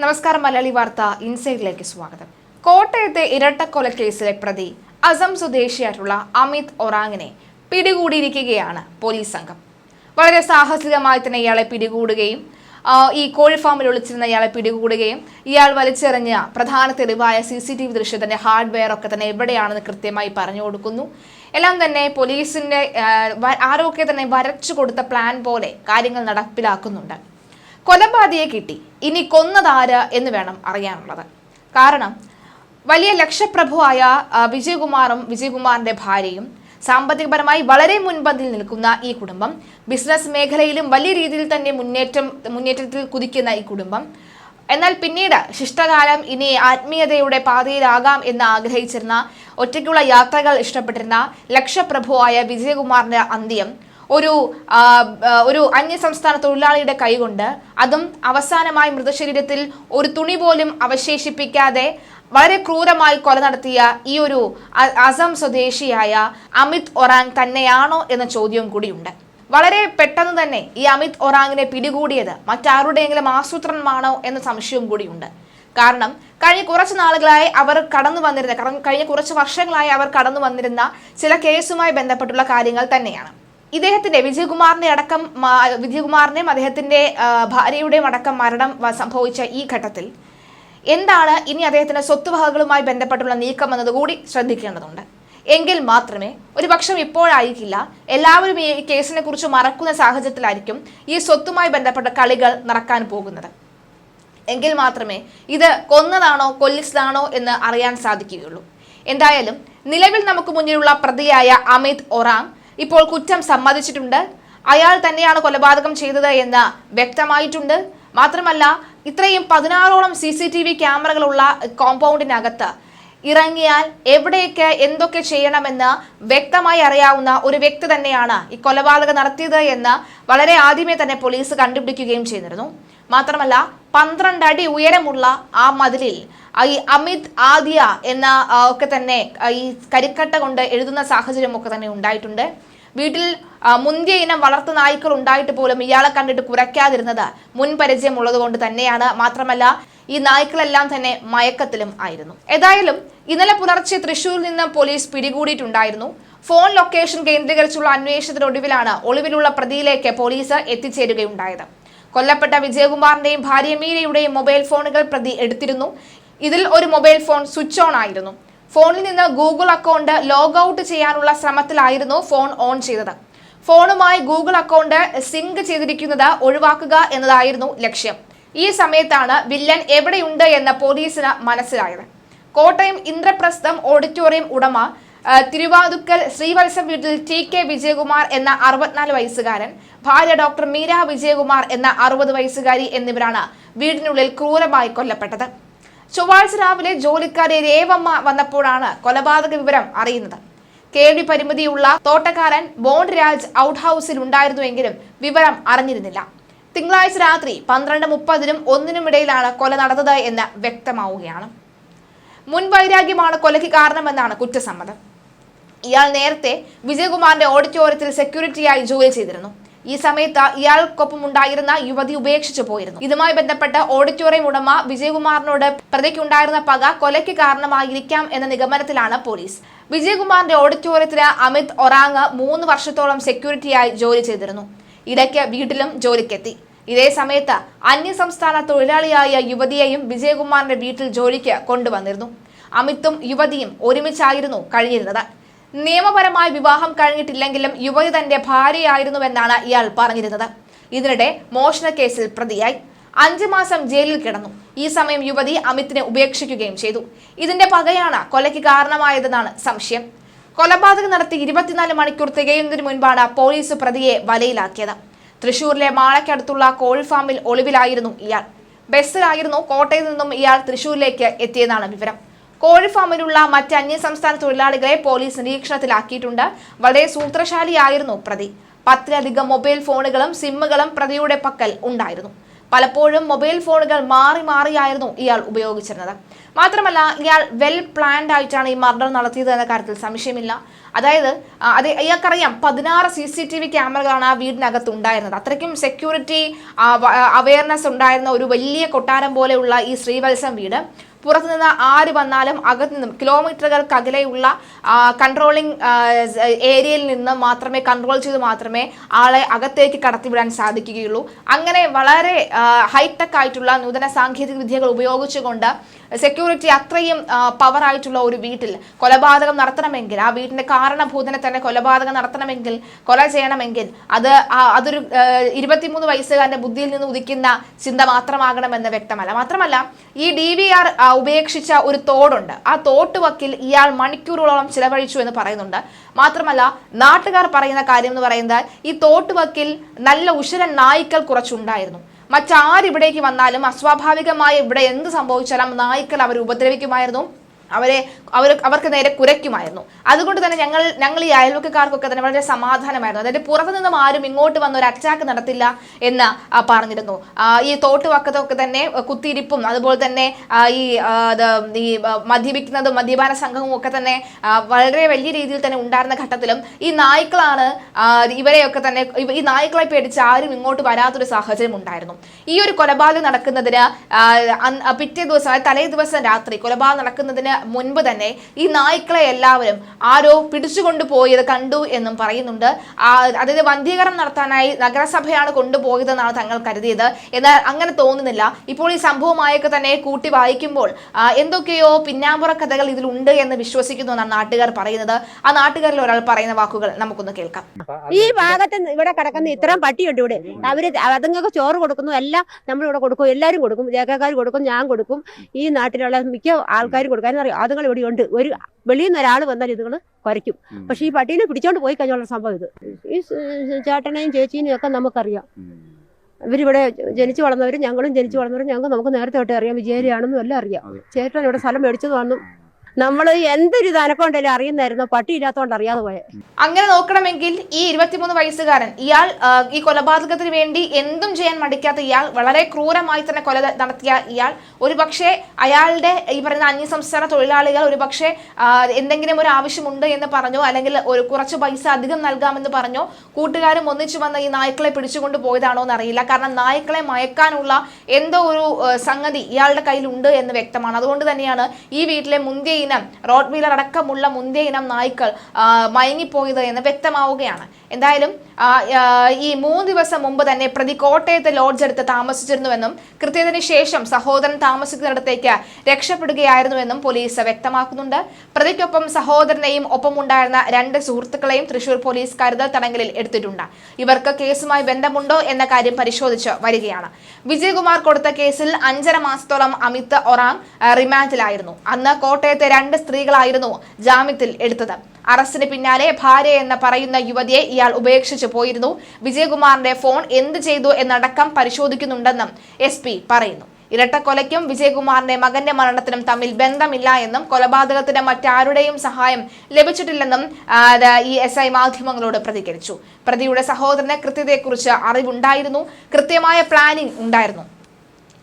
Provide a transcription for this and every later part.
നമസ്കാരം മലയാളി വാർത്ത ഇൻസൈഡിലേക്ക് സ്വാഗതം. കോട്ടയത്തെ ഇരട്ടക്കൊലക്കേസിലെ പ്രതി അസം സ്വദേശിയായിട്ടുള്ള അമിത് ഒറാങ്ങിനെ പിടികൂടിയിരിക്കുകയാണ് പോലീസ് സംഘം. വളരെ സാഹസികമായി തന്നെ ഇയാളെ പിടികൂടുകയും ഈ കോഴി ഫാമിൽ ഒളിച്ചിരുന്ന ഇയാളെ പിടികൂടുകയും ഇയാൾ വലിച്ചെറിഞ്ഞ പ്രധാന തെളിവായ സി സി ടി വി ദൃശ്യത്തിന്റെ ഹാർഡ്വെയർ ഒക്കെ തന്നെ എവിടെയാണെന്ന് കൃത്യമായി പറഞ്ഞു കൊടുക്കുന്നു. എല്ലാം തന്നെ പോലീസിന്റെ ആരോഗ്യ തന്നെ വരച്ചു കൊടുത്ത പ്ലാൻ പോലെ കാര്യങ്ങൾ നടപ്പിലാക്കുന്നുണ്ട്. കൊലപാതകയെ കിട്ടി. ഇനി കൊന്നതാര് എന്ന് വേണം അറിയാനുള്ളത്. കാരണം വലിയ ലക്ഷപ്രഭുവായ വിജയകുമാറും വിജയകുമാറിന്റെ ഭാര്യയും സാമ്പത്തികപരമായി വളരെ മുൻപന്തിൽ നിൽക്കുന്ന ഈ കുടുംബം ബിസിനസ് മേഖലയിലും വലിയ രീതിയിൽ തന്നെ മുന്നേറ്റം മുന്നേറ്റത്തിൽ കുതിക്കുന്ന ഈ കുടുംബം എന്നാൽ പിന്നീട് ശിഷ്ടകാലം ഇനി ആത്മീയതയുടെ പാതയിലാകാം എന്ന് ആഗ്രഹിച്ചിരുന്ന ഒറ്റയ്ക്കുള്ള യാത്രകൾ ഇഷ്ടപ്പെട്ടിരുന്ന ലക്ഷപ്രഭുവായ വിജയകുമാറിന്റെ അന്ത്യം ഒരു ഒരു അന്യസംസ്ഥാന തൊഴിലാളിയുടെ കൈകൊണ്ട് അതും അവസാനമായി മൃതശരീരത്തിൽ ഒരു തുണി പോലും അവശേഷിപ്പിക്കാതെ വളരെ ക്രൂരമായി കൊല നടത്തിയ ഈ ഒരു അസം സ്വദേശിയായ അമിത് ഒറാങ് തന്നെയാണോ എന്ന ചോദ്യവും കൂടിയുണ്ട്. വളരെ പെട്ടെന്ന് തന്നെ ഈ അമിത് ഒറാങ്ങിനെ പിടികൂടിയത് മറ്റാരുടെയെങ്കിലും ആസൂത്രണമാണോ എന്ന സംശയവും കൂടിയുണ്ട്. കാരണം കഴിഞ്ഞ കുറച്ച് നാളുകളായി അവർ കടന്നു വന്നിരുന്ന കഴിഞ്ഞ കുറച്ച് വർഷങ്ങളായി അവർ കടന്നു വന്നിരുന്ന ചില കേസുമായി ബന്ധപ്പെട്ടുള്ള കാര്യങ്ങൾ തന്നെയാണ്. ഇദ്ദേഹത്തിന്റെ വിജയകുമാറിന്റെ അടക്കം വിജയകുമാറിന്റെയും അദ്ദേഹത്തിന്റെ ഭാര്യയുടെയും അടക്കം മരണം സംഭവിച്ച ഈ ഘട്ടത്തിൽ എന്താണ് ഇനി അദ്ദേഹത്തിന്റെ സ്വത്തുവകകളുമായി ബന്ധപ്പെട്ടുള്ള നീക്കം എന്നതുകൂടി ശ്രദ്ധിക്കേണ്ടതുണ്ട്. എങ്കിൽ മാത്രമേ ഒരു പക്ഷം ഇപ്പോഴായിരിക്കില്ല എല്ലാവരും ഈ കേസിനെ കുറിച്ച് മറക്കുന്ന സാഹചര്യത്തിലായിരിക്കും ഈ സ്വത്തുമായി ബന്ധപ്പെട്ട കളികൾ നടക്കാൻ പോകുന്നത്. എങ്കിൽ മാത്രമേ ഇത് കൊന്നതാണോ കൊല്ലിച്ചതാണോ എന്ന് അറിയാൻ സാധിക്കുകയുള്ളൂ. എന്തായാലും നിലവിൽ നമുക്ക് മുന്നിലുള്ള പ്രതിയായ അമിത് ഒറാങ് ഇപ്പോൾ കുറ്റം സമ്മതിച്ചിട്ടുണ്ട്. അയാൾ തന്നെയാണ് കൊലപാതകം ചെയ്തത് എന്ന് വ്യക്തമായിട്ടുണ്ട്. മാത്രമല്ല ഇത്രയും പതിനാറോളം സി സി ടി വി ക്യാമറകളുള്ള കോമ്പൗണ്ടിനകത്ത് ഇറങ്ങിയാൽ എവിടെയൊക്കെ എന്തൊക്കെ ചെയ്യണമെന്ന് വ്യക്തമായി അറിയാവുന്ന ഒരു വ്യക്തി തന്നെയാണ് ഈ കൊലപാതകം നടത്തിയത് എന്ന് വളരെ ആദ്യമേ തന്നെ പോലീസ് കണ്ടുപിടിക്കുകയും ചെയ്തിരുന്നു. മാത്രമല്ല പന്ത്രണ്ട് അടി ഉയരമുള്ള ആ മതിലിൽ ഈ അമിത് ആദ്യ എന്ന ഒക്കെ തന്നെ ഈ കരിക്കട്ട കൊണ്ട് എഴുതുന്ന സാഹചര്യമൊക്കെ തന്നെ ഉണ്ടായിട്ടുണ്ട്. വീട്ടിൽ മുന്തിയ ഇനം വളർത്തു നായ്ക്കൾ ഉണ്ടായിട്ട് പോലും ഇയാളെ കണ്ടിട്ട് കുറയ്ക്കാതിരുന്നത് മുൻ പരിചയം ഉള്ളത് കൊണ്ട് തന്നെയാണ്. മാത്രമല്ല ഈ നായ്ക്കളെല്ലാം തന്നെ മയക്കത്തിലും ആയിരുന്നു. ഏതായാലും ഇന്നലെ പുലർച്ചെ തൃശൂരിൽ നിന്ന് പോലീസ് പിടികൂടിയിട്ടുണ്ടായിരുന്നു. ഫോൺ ലൊക്കേഷൻ കേന്ദ്രീകരിച്ചുള്ള അന്വേഷണത്തിനൊടുവിലാണ് ഒളിവിലുള്ള പ്രതിയിലേക്ക് പോലീസ് എത്തിച്ചേരുകയുണ്ടായത്. കൊല്ലപ്പെട്ട വിജയകുമാറിന്റെയും ഭാര്യ മീരയുടെയും മൊബൈൽ ഫോണുകൾ പ്രതി എടുത്തിരുന്നു. ഇതിൽ ഒരു മൊബൈൽ ഫോൺ സ്വിച്ച് ഓൺ ആയിരുന്നു. ഫോണിൽ നിന്ന് ഗൂഗിൾ അക്കൗണ്ട് ലോഗ് ഔട്ട് ചെയ്യാനുള്ള ശ്രമത്തിലായിരുന്നു ഫോൺ ഓൺ ചെയ്തത്. ഫോണുമായി ഗൂഗിൾ അക്കൗണ്ട് സിങ്ക് ചെയ്തിരിക്കുന്നത് ഒഴിവാക്കുക എന്നതായിരുന്നു ലക്ഷ്യം. ഈ സമയത്താണ് വില്ലൻ എവിടെയുണ്ട് എന്ന് പോലീസിന് മനസ്സിലായത്. കോട്ടയം ഇന്ദ്രപ്രസ്ഥം ഓഡിറ്റോറിയം ഉടമ തിരുവാതുക്കൽ ശ്രീവത്സം വീട്ടിൽ ടി കെ വിജയകുമാർ എന്ന അറുപത്തിനാല് വയസ്സുകാരൻ ഭാര്യ ഡോക്ടർ മീര വിജയകുമാർ എന്ന അറുപത് വയസ്സുകാരി എന്നിവരാണ് വീടിനുള്ളിൽ ക്രൂരമായി കൊല്ലപ്പെട്ടത്. ചൊവ്വാഴ്ച രാവിലെ ജോലിക്കാരി രേവമ്മ വന്നപ്പോഴാണ് കൊലപാതക വിവരം അറിയുന്നത്. കേൾവി പരിമിതിയുള്ള തോട്ടക്കാരൻ ബോണ്ട് രാജ് ഔട്ട് ഹൗസിൽ ഉണ്ടായിരുന്നുവെങ്കിലും വിവരം അറിഞ്ഞിരുന്നില്ല. തിങ്കളാഴ്ച രാത്രി പന്ത്രണ്ട് മുപ്പതിനും ഒന്നിനും ഇടയിലാണ് കൊല നടന്നത് എന്ന് വ്യക്തമാവുകയാണ്. മുൻ വൈരാഗ്യമാണ് കൊലയ്ക്ക് കാരണമെന്നാണ് കുറ്റസമ്മതം. ഇയാൾ നേരത്തെ വിജയകുമാറിന്റെ ഓഡിറ്റോറിയത്തിൽ സെക്യൂരിറ്റിയായി ജോലി ചെയ്തിരുന്നു. ഈ സമയത്ത് ഇയാൾക്കൊപ്പം ഉണ്ടായിരുന്ന യുവതി ഉപേക്ഷിച്ചു പോയിരുന്നു. ഇതുമായി ബന്ധപ്പെട്ട് ഓഡിറ്റോറിയം ഉടമ വിജയകുമാറിനോട് പ്രതിക്കുണ്ടായിരുന്ന പക കൊലയ്ക്ക് കാരണമായിരിക്കാം എന്ന നിഗമനത്തിലാണ് പോലീസ്. വിജയകുമാറിന്റെ ഓഡിറ്റോറിയത്തിന് അമിത് ഒറാങ് മൂന്ന് വർഷത്തോളം സെക്യൂരിറ്റിയായി ജോലി ചെയ്തിരുന്നു. ഇടയ്ക്ക് വീട്ടിലും ജോലിക്കെത്തി. ഇതേ സമയത്ത് അന്യസംസ്ഥാന തൊഴിലാളിയായ യുവതിയെയും വിജയകുമാറിന്റെ വീട്ടിൽ ജോലിക്ക് കൊണ്ടുവന്നിരുന്നു. അമിത്തും യുവതിയും ഒരുമിച്ചായിരുന്നു കഴിഞ്ഞിരുന്നത്. നിയമപരമായി വിവാഹം കഴിഞ്ഞിട്ടില്ലെങ്കിലും യുവതി തന്റെ ഭാര്യയായിരുന്നുവെന്നാണ് ഇയാൾ പറഞ്ഞിരുന്നത്. ഇതിനിടെ മോഷണ കേസിൽ പ്രതിയായി. അഞ്ചു മാസം ജയിലിൽ കിടന്നു. ഈ സമയം യുവതി അമിത്തിനെ ഉപേക്ഷിക്കുകയും ചെയ്തു. ഇതിന്റെ പകയാണ് കൊലയ്ക്ക് കാരണമായതെന്നാണ് സംശയം. കൊലപാതകം നടത്തി ഇരുപത്തിനാല് മണിക്കൂർ തികയുന്നതിന് മുൻപാണ് പോലീസ് പ്രതിയെ വലയിലാക്കിയത്. തൃശൂരിലെ മാളയ്ക്കടുത്തുള്ള കോഴി ഫാമിൽ ഒളിവിലായിരുന്നു ഇയാൾ. ബസ്സിലായിരുന്നു കോട്ടയത്ത് നിന്നും ഇയാൾ തൃശൂരിലേക്ക് എത്തിയതാണ് വിവരം. കോഴി മറ്റ് അന്യസംസ്ഥാന തൊഴിലാളികളെ പോലീസ് നിരീക്ഷണത്തിലാക്കിയിട്ടുണ്ട്. വളരെ സൂത്രശാലിയായിരുന്നു പ്രതി. പത്തിലധികം മൊബൈൽ ഫോണുകളും സിമ്മുകളും പ്രതിയുടെ പക്കൽ ഉണ്ടായിരുന്നു. പലപ്പോഴും മൊബൈൽ ഫോണുകൾ മാറി മാറിയായിരുന്നു ഇയാൾ ഉപയോഗിച്ചിരുന്നത്. മാത്രമല്ല ഇയാൾ വെൽ പ്ലാൻഡ് ആയിട്ടാണ് ഈ മർഡർ നടത്തിയത് എന്ന കാര്യത്തിൽ സംശയമില്ല. അതായത് അത് ഇയാൾക്കറിയാം പതിനാറ് സി സി ടി വി ക്യാമറകളാണ് ആ വീടിനകത്ത് ഉണ്ടായിരുന്നത്. അത്രയ്ക്കും സെക്യൂരിറ്റി അവയർനെസ് ഉണ്ടായിരുന്ന ഒരു വലിയ കൊട്ടാരം പോലെയുള്ള ഈ ശ്രീവത്സം വീട്. പുറത്തുനിന്ന് ആര് വന്നാലും അകത്തു നിന്നും കിലോമീറ്ററുകൾക്ക് അകലെയുള്ള കൺട്രോളിംഗ് ഏരിയയിൽ നിന്ന് മാത്രമേ കൺട്രോൾ ചെയ്ത് മാത്രമേ ആളെ അകത്തേക്ക് കടത്തിവിടാൻ സാധിക്കുകയുള്ളൂ. അങ്ങനെ വളരെ ഹൈടെക് ആയിട്ടുള്ള നൂതന സാങ്കേതിക വിദ്യകൾ ഉപയോഗിച്ചുകൊണ്ട് സെക്യൂരിറ്റി അത്രയും പവർ ആയിട്ടുള്ള ഒരു വീട്ടിൽ കൊലപാതകം നടത്തണമെങ്കിൽ ആ വീടിന്റെ കാരണഭൂതനെ തന്നെ കൊലപാതകം നടത്തണമെങ്കിൽ കൊല ചെയ്യണമെങ്കിൽ അത് അതൊരു ഇരുപത്തിമൂന്ന് വയസ്സുകാരന്റെ ബുദ്ധിയിൽ നിന്ന് ഉദിക്കുന്ന ചിന്ത മാത്രമാകണമെന്ന് വ്യക്തമല്ല. മാത്രമല്ല ഈ ഡി വി ആർ ഉപേക്ഷിച്ച ഒരു തോടുണ്ട്. ആ തോട്ട് വക്കിൽ ഇയാൾ മണിക്കൂറുകളോളം ചിലവഴിച്ചു എന്ന് പറയുന്നുണ്ട്. മാത്രമല്ല നാട്ടുകാർ പറയുന്ന കാര്യം എന്ന് പറയുന്നത് ഈ തോട്ട് വക്കിൽ നല്ല ഉശരൻ നായ്ക്കൾ കുറച്ചുണ്ടായിരുന്നു. മറ്റാരിവിടേക്ക് വന്നാലും അസ്വാഭാവികമായി ഇവിടെ എന്ത് സംഭവിച്ചാലും നായ്ക്കൾ അവർ ഉപദ്രവിക്കുമായിരുന്നു. അവരെ അവർ അവർക്ക് നേരെ കുരയ്ക്കുമായിരുന്നു. അതുകൊണ്ട് തന്നെ ഞങ്ങൾ ഞങ്ങൾ ഈ അയൽവക്കക്കാർക്കൊക്കെ തന്നെ വളരെ സമാധാനമായിരുന്നു. അതായത് പുറത്തു നിന്നും ആരും ഇങ്ങോട്ട് വന്ന് ഒരു അറ്റാക്ക് നടത്തില്ല എന്ന് പറഞ്ഞിരുന്നു. ഈ തോട്ടുവക്കത്തൊക്കെ തന്നെ കുത്തിയിരിപ്പും അതുപോലെ തന്നെ ഈ ഈ മദ്യപിക്കുന്നതും മദ്യപാന സംഘവും ഒക്കെ തന്നെ വളരെ വലിയ രീതിയിൽ തന്നെ ഉണ്ടായിരുന്ന ഘട്ടത്തിലും ഈ നായ്ക്കളാണ് ഇവരെയൊക്കെ തന്നെ ഈ നായ്ക്കളെ പേടിച്ച് ആരും ഇങ്ങോട്ട് വരാത്തൊരു സാഹചര്യം ഉണ്ടായിരുന്നു. ഈ ഒരു കൊലപാതകം നടക്കുന്നതിന് പിറ്റേ ദിവസം തലേ ദിവസം രാത്രി കൊലപാതകം നടക്കുന്നതിന് മുൻപ് തന്നെ ഈ നായ്ക്കളെ എല്ലാവരും ആരോ പിടിച്ചുകൊണ്ട് പോയത് കണ്ടു എന്നും പറയുന്നുണ്ട്. അതായത് വന്ധീകരണം നടത്താനായി നഗരസഭയാണ് കൊണ്ടുപോയതെന്നാണ് തങ്ങൾ കരുതിയത്. എന്നാൽ അങ്ങനെ തോന്നുന്നില്ല. ഇപ്പോൾ ഈ സംഭവമായൊക്കെ തന്നെ കൂട്ടി വായിക്കുമ്പോൾ എന്തൊക്കെയോ പിന്നാമ്പുറ കഥകൾ ഇതിലുണ്ട് എന്ന് വിശ്വസിക്കുന്നു എന്നാണ് നാട്ടുകാർ പറയുന്നത്. ആ നാട്ടുകാരിൽ ഒരാൾ പറയുന്ന വാക്കുകൾ നമുക്കൊന്ന് കേൾക്കാം. ഈ ഭാഗത്ത് ഇവിടെ കിടക്കുന്ന ഇത്രയും പട്ടിയുണ്ട് ഇവിടെ. അവർ അതുങ്ങൾക്ക് ചോറ് കൊടുക്കുന്നു എല്ലാം നമ്മളിവിടെ കൊടുക്കും എല്ലാവരും കൊടുക്കും രേഖക്കാർ കൊടുക്കും ഞാൻ കൊടുക്കും. ഈ നാട്ടിലുള്ള മിക്ക ആൾക്കാരും കൊടുക്കാനും അതുങ്ങൾ ഇവിടെ ഉണ്ട് ഒരു വെളിയിൽ നിന്ന് ഒരാൾ വന്നാൽ ഇതുങ്ങൾ കുറയ്ക്കും. പക്ഷെ ഈ പട്ടീനെ പിടിച്ചോണ്ട് പോയി കഴിഞ്ഞുള്ള സംഭവം ഇത്. ഈ ചേട്ടനെയും ചേച്ചീനെയും ഒക്കെ നമുക്കറിയാം. ഇവരിവിടെ ജനിച്ചു വളർന്നവരും ഞങ്ങളും ജനിച്ചു വളർന്നവരും ഞങ്ങൾക്ക് നമുക്ക് നേരത്തെ തൊട്ടേ അറിയാം. വിജയരിയാണെന്നും എല്ലാം അറിയാം. ചേട്ടൻ ഇവിടെ സ്ഥലം മേടിച്ചതാണെന്നും നമ്മൾ എന്തൊരു ഇതനക്കൊണ്ടല്ലേ അറിയുന്നായിരുന്നു പട്ടി ഇല്ലാത്തോണ്ട് അറിയാതെ പോയെ. അങ്ങനെ നോക്കണമെങ്കിൽ ഈ ഇരുപത്തിമൂന്ന് വയസ്സുകാരൻ ഇയാൾ ഈ കൊലപാതകത്തിന് വേണ്ടി എന്തും ചെയ്യാൻ മടിക്കാത്ത ഇയാൾ വളരെ ക്രൂരമായി തന്നെ കൊല നടത്തിയ ഇയാൾ ഒരുപക്ഷെ അയാളുടെ ഈ പറയുന്ന അന്യസംസ്ഥാന തൊഴിലാളികൾ ഒരു പക്ഷേ എന്തെങ്കിലും ഒരു ആവശ്യമുണ്ട് എന്ന് പറഞ്ഞോ അല്ലെങ്കിൽ ഒരു കുറച്ച് പൈസ അധികം നൽകാമെന്ന് പറഞ്ഞോ കൂട്ടുകാരും ഒന്നിച്ചു വന്ന ഈ നായ്ക്കളെ പിടിച്ചുകൊണ്ട് പോയതാണോ എന്ന് അറിയില്ല കാരണം നായ്ക്കളെ മയക്കാനുള്ള എന്തോ ഒരു സംഗതി ഇയാളുടെ കയ്യിലുണ്ട് എന്ന് വ്യക്തമാണ്. അതുകൊണ്ട് തന്നെയാണ് ഈ വീട്ടിലെ മുന്തിയ ഇനം റോഡ് വീലർ അടക്കമുള്ള മുന്തിയ ഇനം നായ്ക്കൾ മയങ്ങിപ്പോയത് എന്ന് വ്യക്തമാവുകയാണ്. എന്തായാലും ഈ മൂന്ന് ദിവസം മുമ്പ് തന്നെ പ്രതി കോട്ടയത്ത് ലോഡ്ജ് എടുത്ത് താമസിച്ചിരുന്നുവെന്നും കൃത്യത്തിന് ശേഷം സഹോദരൻ താമസിക്കുന്നിടത്തേക്ക് രക്ഷപ്പെടുകയായിരുന്നുവെന്നും പോലീസ് വ്യക്തമാക്കുന്നുണ്ട്. പ്രതിക്കൊപ്പം സഹോദരനെയും ഒപ്പമുണ്ടായിരുന്ന രണ്ട് സുഹൃത്തുക്കളെയും തൃശൂർ പോലീസ് കരുതൽ തടങ്കലിൽ എടുത്തിട്ടുണ്ട്. ഇവർക്ക് കേസുമായി ബന്ധമുണ്ടോ എന്ന കാര്യം പരിശോധിച്ച് വരികയാണ്. വിജയകുമാർ കൊടുത്ത കേസിൽ അഞ്ചര മാസത്തോളം അമിത് ഒറാങ് റിമാൻഡിലായിരുന്നു. അന്ന് കോട്ടയത്തെ രണ്ട് സ്ത്രീകളായിരുന്നു ജാമ്യത്തിൽ എടുത്തത്. അറസ്റ്റിന് പിന്നാലെ ഭാര്യ എന്ന് പറയുന്ന യുവതിയെ ഇയാൾ ഉപേക്ഷിച്ചു പോയിരുന്നു. വിജയകുമാറിന്റെ ഫോൺ എന്ത് ചെയ്തു എന്നടക്കം പരിശോധിക്കുന്നുണ്ടെന്നും എസ് പറയുന്നു. ഇരട്ടക്കൊലയ്ക്കും വിജയകുമാറിന്റെ മകന്റെ മരണത്തിനും തമ്മിൽ ബന്ധമില്ല എന്നും കൊലപാതകത്തിന് മറ്റാരുടെയും സഹായം ലഭിച്ചിട്ടില്ലെന്നും ഈ എസ് ഐ മാധ്യമങ്ങളോട് പ്രതികരിച്ചു. പ്രതിയുടെ സഹോദരന് കൃത്യതയെക്കുറിച്ച് അറിവുണ്ടായിരുന്നു. കൃത്യമായ പ്ലാനിംഗ് ഉണ്ടായിരുന്നു.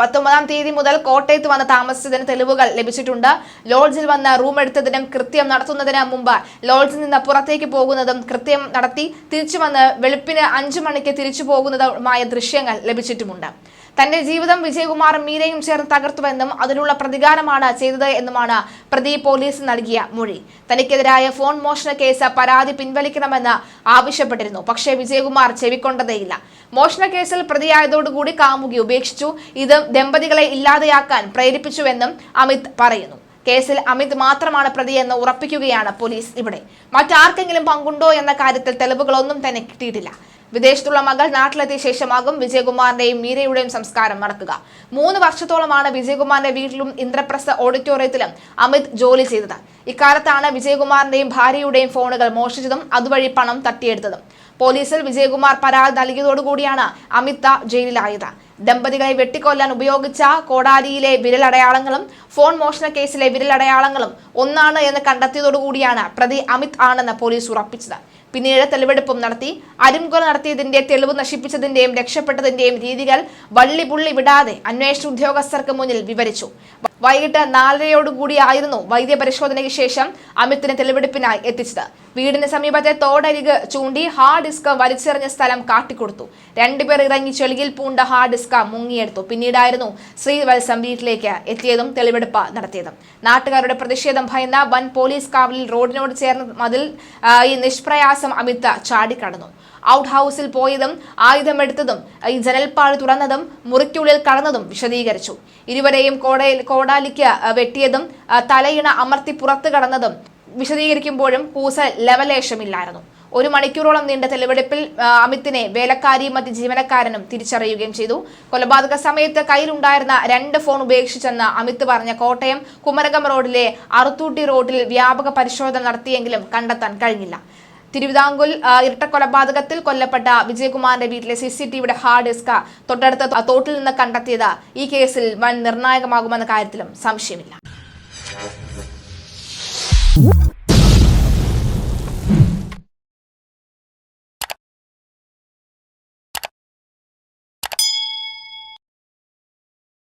പത്തൊമ്പതാം തീയതി മുതൽ കോട്ടയത്ത് വന്ന് താമസിച്ചതിന് തെളിവുകൾ ലഭിച്ചിട്ടുണ്ട്. ലോഡ്ജിൽ വന്ന് റൂം എടുത്തതിനും കൃത്യം നടത്തുന്നതിന് മുമ്പ് ലോഡ്ജിൽ നിന്ന് പുറത്തേക്ക് പോകുന്നതും കൃത്യം നടത്തി തിരിച്ചു വന്ന് വെളുപ്പിന് അഞ്ചു മണിക്ക് തിരിച്ചു പോകുന്നതുമായ ദൃശ്യങ്ങൾ ലഭിച്ചിട്ടുമുണ്ട്. തന്റെ ജീവിതം വിജയകുമാറും മീരയും ചേർന്ന് തകർത്തുവെന്നും അതിനുള്ള പ്രതികാരമാണ് ചെയ്തത് എന്നുമാണ് പ്രതി പോലീസ് നൽകിയ മൊഴി. തനിക്കെതിരായ ഫോൺ മോഷണ കേസ് പരാതി പിൻവലിക്കണമെന്ന് ആവശ്യപ്പെട്ടിരുന്നു. പക്ഷേ വിജയകുമാർ ചെവിക്കൊണ്ടതേയില്ല. മോഷണ കേസിൽ പ്രതിയായതോടുകൂടി കാമുകി ഉപേക്ഷിച്ചു. ഇത് ദമ്പതികളെ ഇല്ലാതെയാക്കാൻ പ്രേരിപ്പിച്ചുവെന്നും അമിത് പറയുന്നു. കേസിൽ അമിത് മാത്രമാണ് പ്രതിയെന്ന് ഉറപ്പിക്കുകയാണ് പോലീസ് ഇവിടെ. മറ്റാർക്കെങ്കിലും പങ്കുണ്ടോ എന്ന കാര്യത്തിൽ തെളിവുകളൊന്നും തന്നെ കിട്ടിയിട്ടില്ല. വിദേശത്തുള്ള മകൾ നാട്ടിലെത്തിയ ശേഷമാകും വിജയകുമാറിന്റെയും മീരയുടെയും സംസ്കാരം നടക്കുക മൂന്ന് വർഷത്തോളമാണ് വിജയകുമാറിന്റെ വീട്ടിലും ഇന്ദ്രപ്രസ്ഥ ഓഡിറ്റോറിയത്തിലും അമിത് ജോലി ചെയ്തത്. ഇക്കാലത്താണ് വിജയകുമാറിന്റെയും ഭാര്യയുടെയും ഫോണുകൾ മോഷ്ടിച്ചതും അതുവഴി പണം തട്ടിയെടുത്തതും. പോലീസിൽ വിജയകുമാർ പരാതി നൽകിയതോടുകൂടിയാണ് അമിത് ജയിലിലായത്. ദമ്പതികളെ വെട്ടിക്കൊല്ലാൻ ഉപയോഗിച്ച കോടാലിയിലെ വിരലടയാളങ്ങളും ഫോൺ മോഷണ കേസിലെ വിരലടയാളങ്ങളും ഒന്നാണ് എന്ന് കണ്ടെത്തിയതോടുകൂടിയാണ് പ്രതി അമിത് ആണെന്ന് പോലീസ് ഉറപ്പിച്ചത്. പിന്നീട് തെളിവെടുപ്പും നടത്തി. അരിംകൊല നടത്തിയതിന്റെ തെളിവ് നശിപ്പിച്ചതിന്റെയും രക്ഷപ്പെട്ടതിന്റെയും രീതികൾ വള്ളിപുള്ളി വിടാതെ അന്വേഷണ ഉദ്യോഗസ്ഥർക്ക് മുന്നിൽ വിവരിച്ചു. വൈകിട്ട് നാലരയോടുകൂടിയായിരുന്നു വൈദ്യപരിശോധനയ്ക്ക് ശേഷം അമിതിനെ തെളിവെടുപ്പിനായി എത്തിച്ചത്. വീടിന് സമീപത്തെ തോടരിക് ചൂണ്ടി ഹാർഡ് ഡിസ്ക് വലിച്ചെറിഞ്ഞ സ്ഥലം കാട്ടിക്കൊടുത്തു. രണ്ടുപേർ ഇറങ്ങി ചെളിയിൽ പൂണ്ട ഹാർഡ് ഡിസ്ക് മുങ്ങിയെടുത്തു. പിന്നീടായിരുന്നു ശ്രീവത്സം വീട്ടിലേക്ക് എത്തിയതും തെളിവെടുപ്പ് നടത്തിയതും. നാട്ടുകാരുടെ പ്രതിഷേധം ഭയന്ന വൻ പോലീസ് കാവലിൽ റോഡിനോട് ചേർന്ന മതിൽ ഈ നിഷ്പ്രയാസം അമിത് ചാടിക്കടന്നു. ഔട്ട് ഹൗസിൽ പോയതും ആയുധമെടുത്തതും ജനൽപ്പാട് തുറന്നതും മുറിക്കുള്ളിൽ കടന്നതും വിശദീകരിച്ചു. ഇരുവരെയും കോടയിൽ കോടാലിക്ക് വെട്ടിയതും തലയിണ അമർത്തി പുറത്തു കടന്നതും വിശദീകരിക്കുമ്പോഴും പൂസ ലവലേശമില്ലായിരുന്നു. ഒരു മണിക്കൂറോളം നീണ്ട തെളിവെടുപ്പിൽ അമിത്തിനെ വേലക്കാരിയും മറ്റ് ജീവനക്കാരനും തിരിച്ചറിയുകയും ചെയ്തു. കൊലപാതക സമയത്ത് കയ്യിലുണ്ടായിരുന്ന രണ്ട് ഫോൺ ഉപേക്ഷിച്ചെന്ന് അമിത് പറഞ്ഞ കോട്ടയം കുമരകം റോഡിലെ അറുത്തൂട്ടി റോഡിൽ വ്യാപക പരിശോധന നടത്തിയെങ്കിലും കണ്ടെത്താൻ കഴിഞ്ഞില്ല. തിരുവിതാംകൂർ ഇരട്ടക്കൊലപാതകത്തിൽ കൊല്ലപ്പെട്ട വിജയകുമാറിന്റെ വീട്ടിലെ സി സി ടിവിയുടെ ഹാർഡ് ഡിസ്ക് തൊട്ടടുത്ത തോട്ടിൽ നിന്ന് കണ്ടെത്തിയത് ഈ കേസിൽ വൻ നിർണായകമാകുമെന്ന കാര്യത്തിലും സംശയമില്ല.